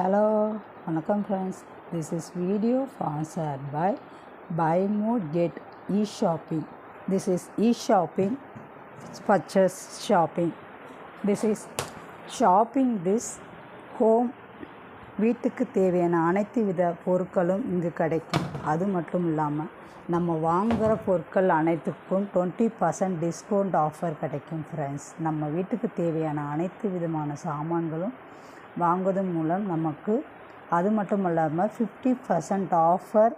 Hello வணக்கம் friends this is video sponsored by buy more get E shopping this is E shopping purchase shopping this is shopping this home வீட்டுக்கு தேவையான அனைத்து வித பொருட்களும் இங்கு கிடைக்கும். அது மட்டும் இல்லாமல் நம்ம வாங்குகிற பொருட்கள் அனைத்துக்கும் டுவெண்ட்டி பர்சன்ட் டிஸ்கவுண்ட் ஆஃபர் கிடைக்கும் ஃப்ரெண்ட்ஸ் நம்ம வீட்டுக்கு தேவையான அனைத்து விதமான சாமான்களும் வாங்குவதன் மூலம் நமக்கு அது மட்டும் இல்லாமல் ஃபிஃப்டி பர்சன்ட் ஆஃபர்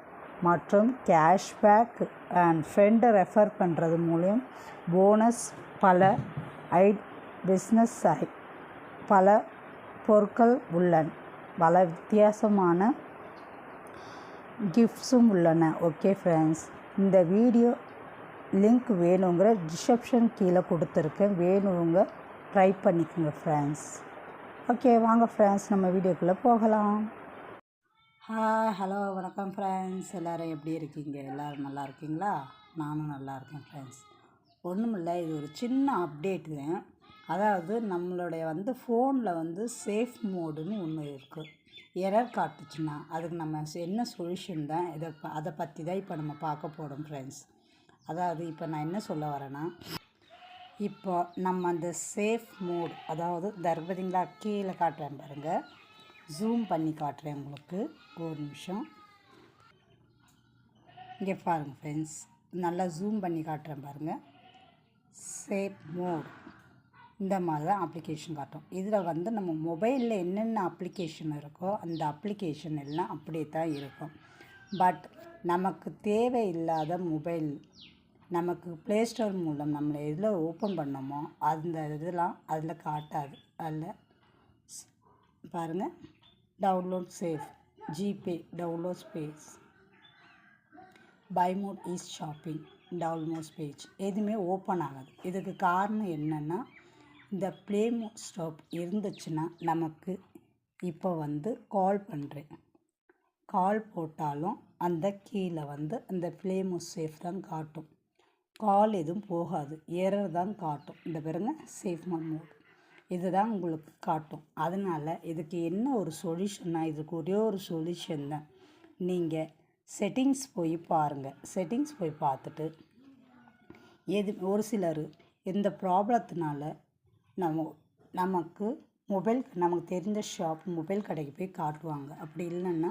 மற்றும் கேஷ்பேக் அண்ட் ஃப்ரெண்டை ரெஃபர் பண்ணுறது மூலியம் போனஸ் பல ஐ பிஸ்னஸ் ஐ பல பொருட்கள் உள்ளன. பல வித்தியாசமான கிஃப்ட்ஸும் உள்ளன. ஓகே ஃப்ரெண்ட்ஸ் இந்த வீடியோ லிங்க் வேணுங்கிற டிஸ்கிரிப்ஷன் கீழே கொடுத்துருக்கேன். வேணுங்க ட்ரை பண்ணிக்கோங்க ஃப்ரெண்ட்ஸ் ஓகே வாங்க ஃப்ரெண்ட்ஸ் நம்ம வீடியோக்குள்ளே போகலாம். ஹாய் ஹலோ வணக்கம் ஃப்ரெண்ட்ஸ் எல்லோரும் எப்படி இருக்கீங்க? எல்லோரும் நல்லா இருக்கீங்களா? நானும் நல்லா இருக்கேன் ஃப்ரெண்ட்ஸ் ஒன்றும் இல்லை இது ஒரு சின்ன அப்டேட் தான் அதாவது நம்மளுடைய வந்து ஃபோனில் வந்து சேஃப் மோடுன்னு ஒன்று இருக்குது எரர் காட்டுச்சுன்னா அதுக்கு நம்ம என்ன சொல்யூஷன் தான் இதை அதை பற்றி தான் இப்போ நம்ம பார்க்க போகிறோம் ஃப்ரெண்ட்ஸ் அதாவது இப்போ நான் என்ன சொல்ல வரேன்னா இப்போ நம்ம அந்த சேஃப் மோட் அதாவது தர்பதிங்களா கீழே காட்டுறேன் பாருங்கள் ஜூம் பண்ணி காட்டுறேன் உங்களுக்கு. ஒரு நிமிஷம். இங்கே பாருங்கள் ஃப்ரெண்ட்ஸ் நல்லா ஜூம் பண்ணி காட்டுறேன் பாருங்கள் சேஃப் மோட் இந்த மாதிரி தான் அப்ளிகேஷன் காட்டும். இதில் வந்து நம்ம மொபைலில் என்னென்ன அப்ளிகேஷன் இருக்கோ அந்த அப்ளிகேஷன் எல்லாம் அப்படியே தான் இருக்கும். பட் நமக்கு தேவையில்லாத மொபைல் நமக்கு ப்ளே ஸ்டோர் மூலம் நம்மளை எதில் ஓப்பன் பண்ணோமோ அந்த இதெல்லாம் அதில் காட்டாது. அதில் பாருங்கள் download safe GPay download space by mode is shopping download page எதுவுமே ஓப்பன் ஆகாது. இதுக்கு காரணம் என்னென்னா இந்த ப்ளே மோட் ஸ்டாப் இருந்துச்சுன்னா நமக்கு இப்போ வந்து கால் பண்ணுறேன் கால் போட்டாலும் அந்த கீழே வந்து அந்த ப்ளே சேஃப் தான் காட்டும். கால் எதுவும் போகாது. எரர் தான் காட்டும். இந்த பாருங்க சேஃப் மோட் இதுதான் உங்களுக்கு காட்டும். அதனால் இதுக்கு என்ன ஒரு சொல்யூஷன்னா இதுக்கு ஒரே ஒரு சொல்யூஷன் தான் நீங்கள் செட்டிங்ஸ் போய் பாருங்கள் செட்டிங்ஸ் போய் பார்த்துட்டு எது ஒரு சிலர் இந்த ப்ராப்ளத்தினால நம்ம நமக்கு மொபைல் நமக்கு தெரிஞ்ச ஷாப் மொபைல் கடைக்கு போய் காட்டுவாங்க. அப்படி இல்லைன்னா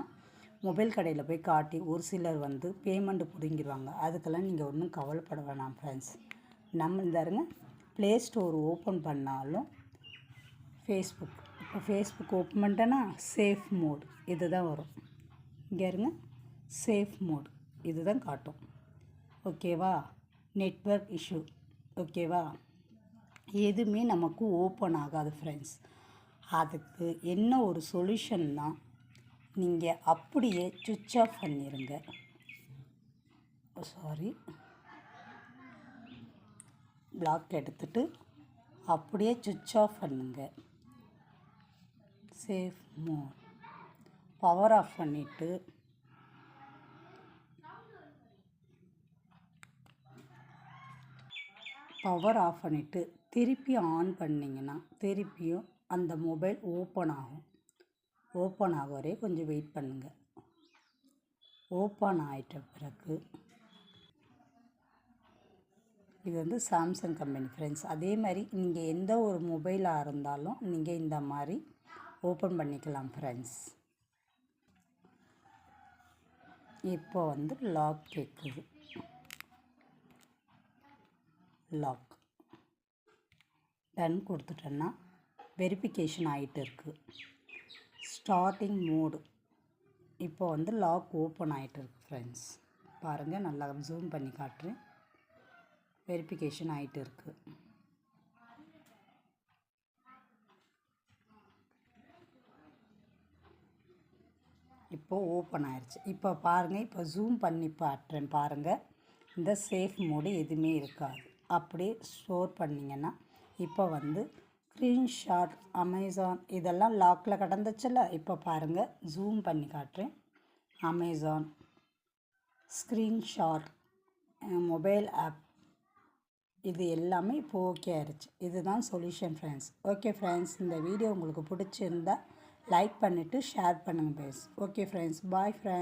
மொபைல் கடையில் போய் காட்டி ஒரு சிலர் வந்து பேமெண்ட் பிடுங்கிடுவாங்க அதுக்கெல்லாம் நீங்கள் ஒன்றும் கவலைப்பட வேணாம் ஃப்ரெண்ட்ஸ் நம்ம இந்தாருங்க ப்ளே ஸ்டோர் ஓப்பன் பண்ணாலும் ஃபேஸ்புக் இப்போ ஃபேஸ்புக் ஓப்பன் பண்ணிட்டேன்னா சேஃப் மோட் இது தான் வரும். இங்கே இருங்க சேஃப் மோட் இது தான் காட்டும் ஓகேவா நெட்வொர்க் இஷ்யூ ஓகேவா எதுவுமே நமக்கு ஓப்பன் ஆகாது ஃப்ரெண்ட்ஸ் அதுக்கு என்ன ஒரு சொல்யூஷன்னா நீங்கள் அப்படியே சுவிட்ச் ஆஃப் பண்ணிடுங்க சாரி பிளாக் எடுத்துட்டு அப்படியே சுவிட்ச் ஆஃப் பண்ணுங்க. சேஃப் மோட் பவர் ஆஃப் பண்ணிவிட்டு பவர் ஆஃப் பண்ணிவிட்டு திருப்பி ஆன் பண்ணிங்கன்னா திருப்பியும் அந்த மொபைல் ஓப்பன் ஆகும். ஓப்பன் ஆக வரைய கொஞ்சம் வெயிட் பண்ணுங்கள் ஓப்பன் ஆகிட்ட பிறகு இது வந்து சாம்சங் கம்பெனி ஃப்ரெண்ட்ஸ். அதே மாதிரி நீங்கள் எந்த ஒரு மொபைலாக இருந்தாலும் நீங்கள் இந்த மாதிரி ஓப்பன் பண்ணிக்கலாம் ஃப்ரெண்ட்ஸ். இப்போ வந்து லாக் கேட்குது லாக். டன் கொடுத்துட்டேன்னா வெரிஃபிகேஷன் ஆகிட்டு இருக்குது ஸ்டார்டிங் மோடு இப்போ வந்து லாக் ஓப்பன் ஆகிட்டு இருக்கு ஃப்ரெண்ட்ஸ் பாருங்கள் நல்லா ஜூம் பண்ணி காட்டுறேன். வெரிஃபிகேஷன் ஆகிட்டு இருக்குது இப்போது ஓப்பன் ஆயிடுச்சு இப்போ பாருங்கள் இப்போ ஜூம் பண்ணி பாட்டுறேன் பாருங்கள் இந்த சேஃப் மோடு எதுவுமே இருக்காது. அப்படியே ஸ்டோர் பண்ணிங்கன்னா இப்போ வந்து ஸ்க்ரீன்ஷாட் அமேசான் இதெல்லாம் லாக்கில் கிடந்துச்சுல்ல? இப்போ பாருங்கள் ஜூம் பண்ணி காட்டுறேன். அமேசான் ஸ்க்ரீன்ஷாட் மொபைல் ஆப் இது எல்லாமே இப்போ ஓகே ஆயிடுச்சு இதுதான் சொல்யூஷன் ஃப்ரெண்ட்ஸ் ஓகே ஃப்ரெண்ட்ஸ் இந்த வீடியோ உங்களுக்கு பிடிச்சிருந்தா லைக் பண்ணிவிட்டு ஷேர் பண்ணுங்கள் பேஸ் ஓகே ஃப்ரெண்ட்ஸ் பாய் ஃப்ரெண்ட்ஸ்